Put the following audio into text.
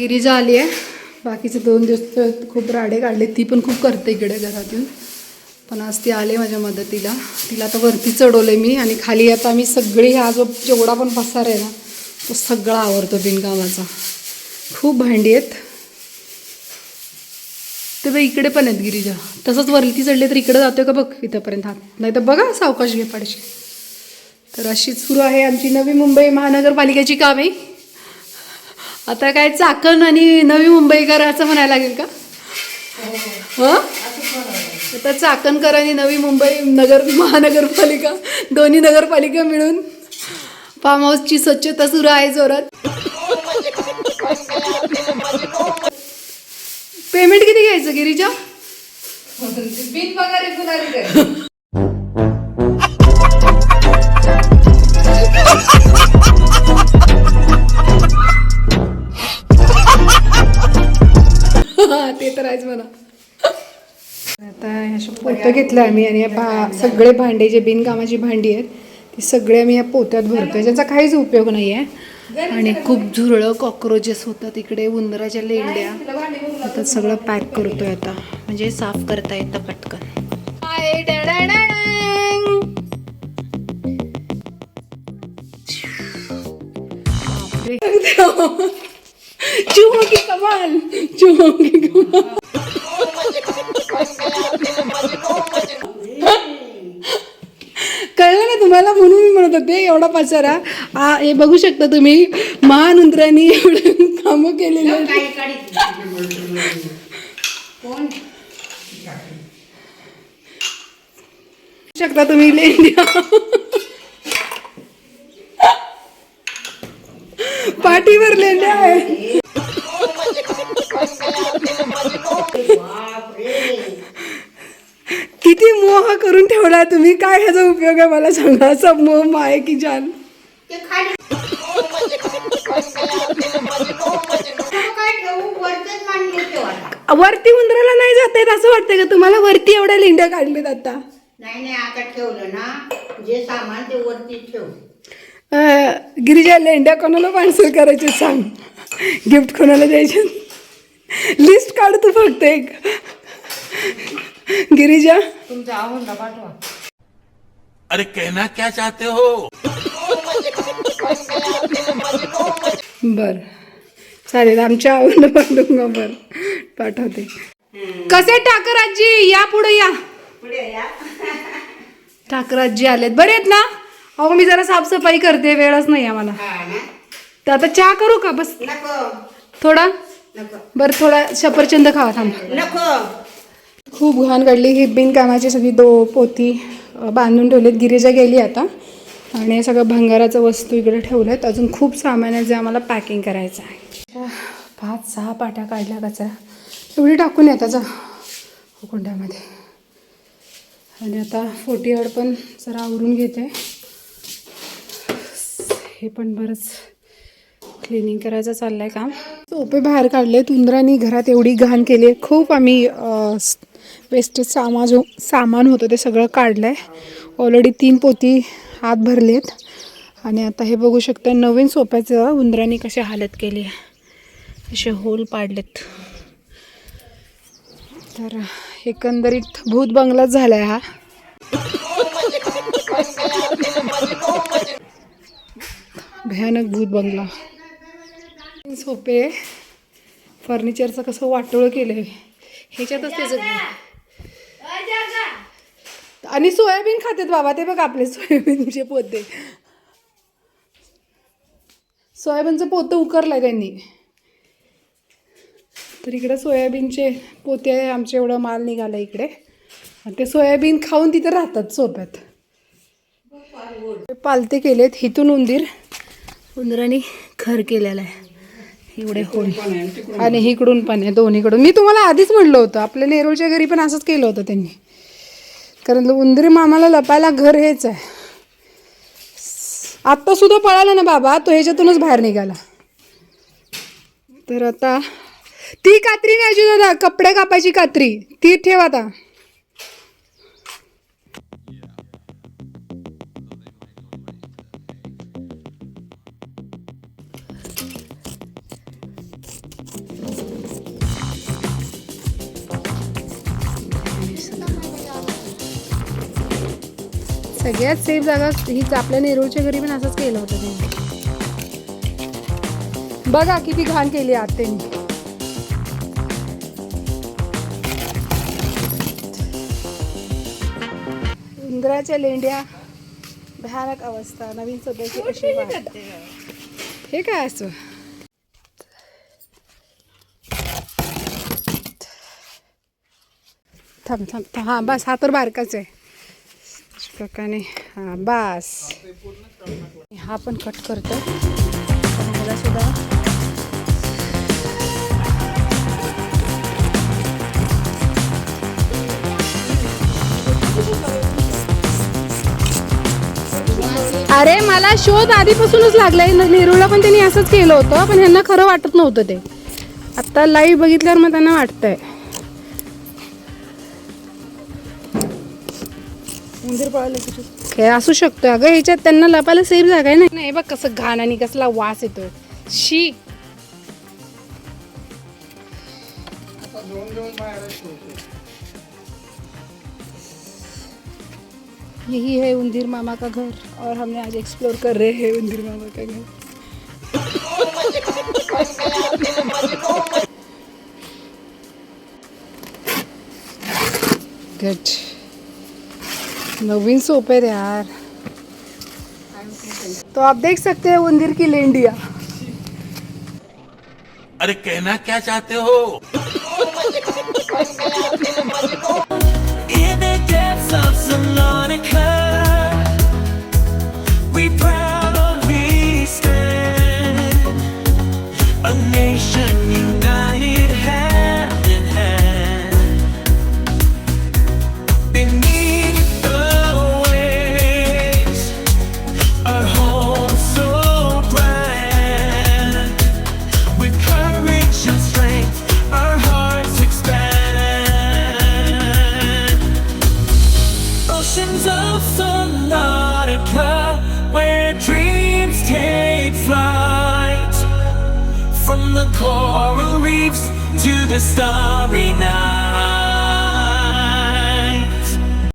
गिरिजा आली आहे. बाकीचे दोन दिवस खूप राडे काढले. ती पण खूप करते इकडे घरात येऊन पण आज ती आले माझ्या मदतीला. तिला आता वरती चढवले मी आणि खाली आता मी सगळी हा जो जेवढा पण पसार आहे ना तो सगळा आवडतो बिनकामाचा. खूप भांडी आहेत. ते बघ इकडे पण आहेत गिरिजा. तसंच वरती चढले तर इकडे जातोय का बघ इथंपर्यंत. हात नाही तर बघा सावकाश घे पाडशी. तर अशी सुरू आहे आमची नवी मुंबई महानगरपालिकेची कामे. आता काय चाकण आणि नवी मुंबईकर असं म्हणायला लागेल का? हं. आता चाकणकर आणि नवी मुंबई नगर महानगरपालिका दोन्ही नगरपालिका मिळून फार्म हाऊसची स्वच्छता सुरू आहे जोरात. पेमेंट किती घ्यायचं गिरीजा? बिन पगार हा, ते तर आहेच म्हणा. आता अशा पोतं घेतलं आम्ही आणि या भा सगळे भांडे जे बिनकामाची भांडी आहेत ती सगळे आम्ही या पोत्यात भरतोय. ज्याचा काहीच उपयोग नाही आहे आणि खूप झुरळं कॉक्रोचेस होतात इकडे उंदराच्या लेंड्या. आता सगळं पॅक करतोय आता. म्हणजे साफ करता येतं पटकन. हाय. बापरे. चुहो की कमाल चुहो की कमाल कळलं ना तुम्हाला? म्हणून मी म्हणत होते एवढा पसारा आ हे बघू शकता तुम्ही महान उंदरांनी एवढं कामं केलेली आहेत. कोण? शकता तुम्ही लेंड्या पाठीवर लेंड्या आहे करून ठेवला तुम्ही काय ह्याचा उपयोग आहे मला सांगा. असा मोह माय की जान. वरती उंदराला नाही जात आहेत असं वाटतंय का? तुम्हाला वरती एवढ्या लेंड्या काढलेत आता. नाही नाही आता ठेवलं ना. जे सामान ते वरती ठेव. गिरिजा लेंड्या कोणाला पार्सल करायचे सांग? गिफ्ट कोणाला द्यायचे? लिस्ट काढ तू फक्त एक. गिरिजा? तुमचा आवडला पाठवा. अरे कहना क्या चाहते हो? बर. चालेल आमच्या आवडलं पाठवून बर. पाठवते. कसे ठाकर आजी या पुढे या. पुढे या. ठाकर आजी आलेत. बरे आहेत ना? अहो मी जरा साफसफाई करते वेळच नाही आम्हाला हा ना. तर आता चहा करू का? बस. नको. थोडा? नको. बरं थोडा सफरचंद खावा थांब. नको. खूप घाण काढली. ही बिनकामाची सगळी दो पोती बांधून ठेवलीत. गिरिजा गेली आता. आणि सगळं भंगाराचं वस्तू इकडे ठेवल्यात अजून खूप सामान आहे जे आम्हाला पॅकिंग करायचं आहे. पाच सहा पाट्या काढल्या कचरा. एवढी टाकून येतात जा. हो, कुंड्यामध्ये. आणि आता फोर्टी हड पण जरा आवरून घेते. हे पण बरंच क्लिनिंग करायचं चाललं आहे काम. सोपे बाहेर काढले उंदरांनी घरात एवढी घाण केली. आहे खूप आम्ही वेस्टेज सामाज जो सामान होतं ते सगळं काढलं आहे ऑलरेडी तीन पोती आत भरली आहेत आणि आता हे बघू शकता नवीन सोप्याचं उंदरांनी कशी हालत केली. आहे असे होल पाडलेत. तर एकंदरीत भूत बंगलाच झाला आहे हा. भयानक भूत बंगला. सोपे. फर्निचरचं कसं वाटोळं केलं आहे ह्याच्यातच त्याचं आणि सोयाबीन खातेत बाबा ते बघ आपले सोयाबीनचे पोते. सोयाबीनचं पोतं उकरलंय त्यांनी. तर इकडे सोयाबीनचे पोते आमचे एवढं माल निघाला इकडे. आणि ते सोयाबीन खाऊन तिथे राहतात सोप्यात. पालते केलेत हिथून उंदीर. उंदराने घर केलेलं आहे. एवढे होल आणि इकडून पण आहे दोन्हीकडून. मी तुम्हाला आधीच म्हणलं होतं आपल्या नेरूळच्या घरी पण असंच केलं होतं त्यांनी. कारण उंदरी मामाला लपायला घर हेच आहे. आत्ता सुद्धा पळाला ना बाबा तो ह्याच्यातूनच बाहेर निघाला. तर आता ती कात्री न्यायची दादा कपडे कापायची कात्री. ती ठेव आता. सगळ्यात सेफ जागा हीच आपल्या नेरूळच्या घरी पण असंच केलं होतं त्यांनी. बघा किती घाण केली आत त्यांनी. उंदराच्या लेंड्या भयानक अवस्था नवीन कशी वाढतात. हे काय असं? थांब थांब. हां बस हा तर बारकाच आहे. काकाने हां बास. हा पण कट करतो. सुद्धा. अरे मला शोध आधीपासूनच लागलाय. न- नेरूळला पण त्यांनी असंच केलं होतं पण ह्यांना खरं वाटत नव्हतं ते. आत्ता लाईव्ह बघितल्यावर मग त्यांना वाटतंय. उंदीर पळालं हे असू शकतो. अगं ह्याच्यात त्यांना लपायला सेफ जागा आहे ना नाही बघ कसं घाण आणि कसला वास येतोय. शी. यही है उंदीर मामा का घर. और हमने आज एक्सप्लोर कर रहे हैं उंदीर मामा का घर. गुड नवीन सोपे रे यार। तो आप देख सकते हैं मंदिर की लेंडिया। अरे कहना क्या चाहते हो? In the depths of Salonica, Oceans of Salonica, where dreams take flight. From the coral reefs to the starry night.